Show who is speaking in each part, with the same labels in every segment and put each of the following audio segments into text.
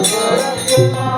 Speaker 1: Thank you.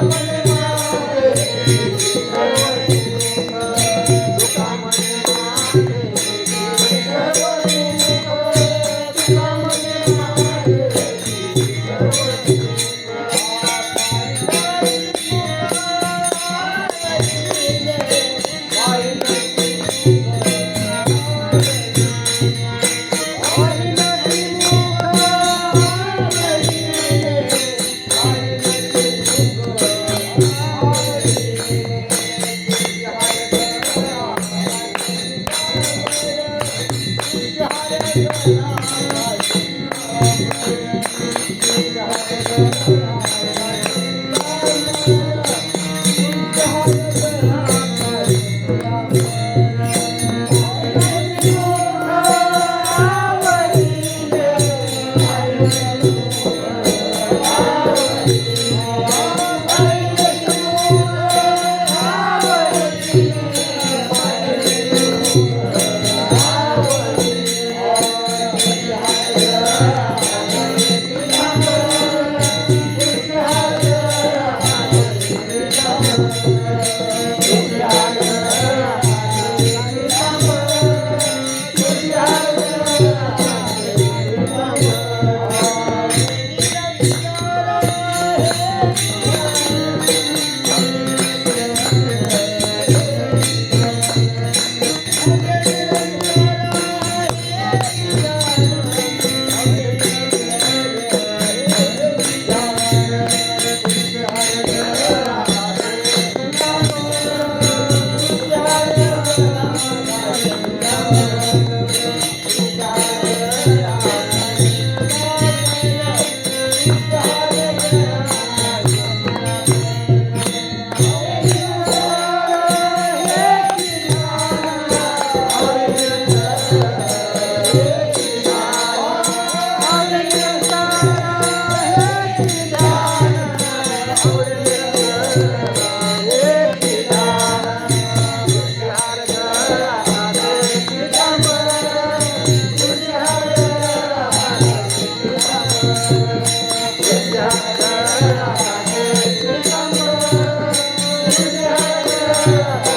Speaker 2: Thank
Speaker 1: you. Yeah.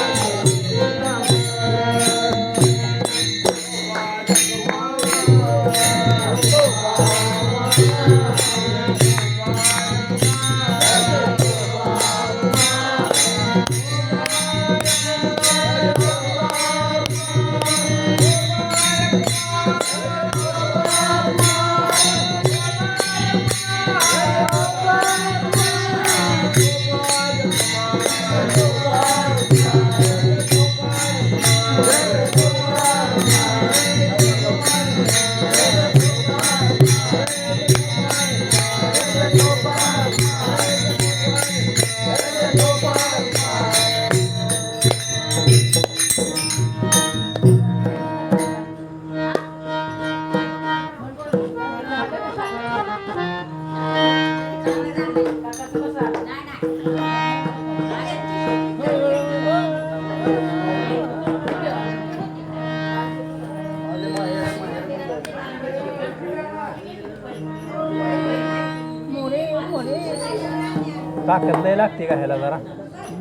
Speaker 1: लागते का ह्याला जरा?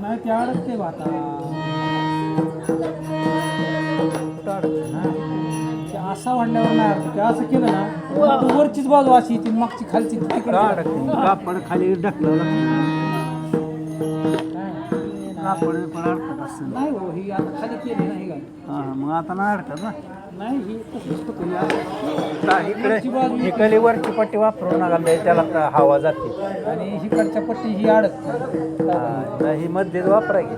Speaker 2: नाही ते अडकते बा आता ते असा वाढल्यावर नाही अडकत. ते असं केलं ना तर वरचीच बाजू अशी येते मागची खालची तिकडे
Speaker 1: का अडकते?
Speaker 2: कापड खाली ढकलवलं कापड पण अडकत असं नाही हो ही आता खाली केली नाही का?
Speaker 1: हा मग आता नाही अडकत ना.
Speaker 2: ही. ही
Speaker 1: इकडे इकडे वरची पट्टी वापरून नका लय त्याला का हवा जाते
Speaker 2: आणि हिकडच्या पट्टी ही अडकते
Speaker 1: हा, ही मध्येच वापरा की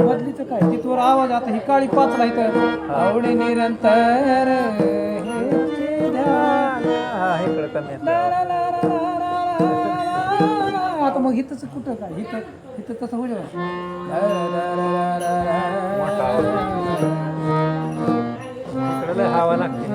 Speaker 2: मधलीचं काय तिथवर आवाज आता ही काळी पाचला इथं आवडे निरंतर हेचे ध्यान.
Speaker 1: हा इकडे कमी
Speaker 2: ला
Speaker 1: आहे.
Speaker 2: ला ला ला ला ला ला ला. आता मग इथंच कुठं काय इथं इथं तसं होईल का? ला ला ला ला ला
Speaker 1: मोठा
Speaker 2: ला.
Speaker 1: हवा लागते.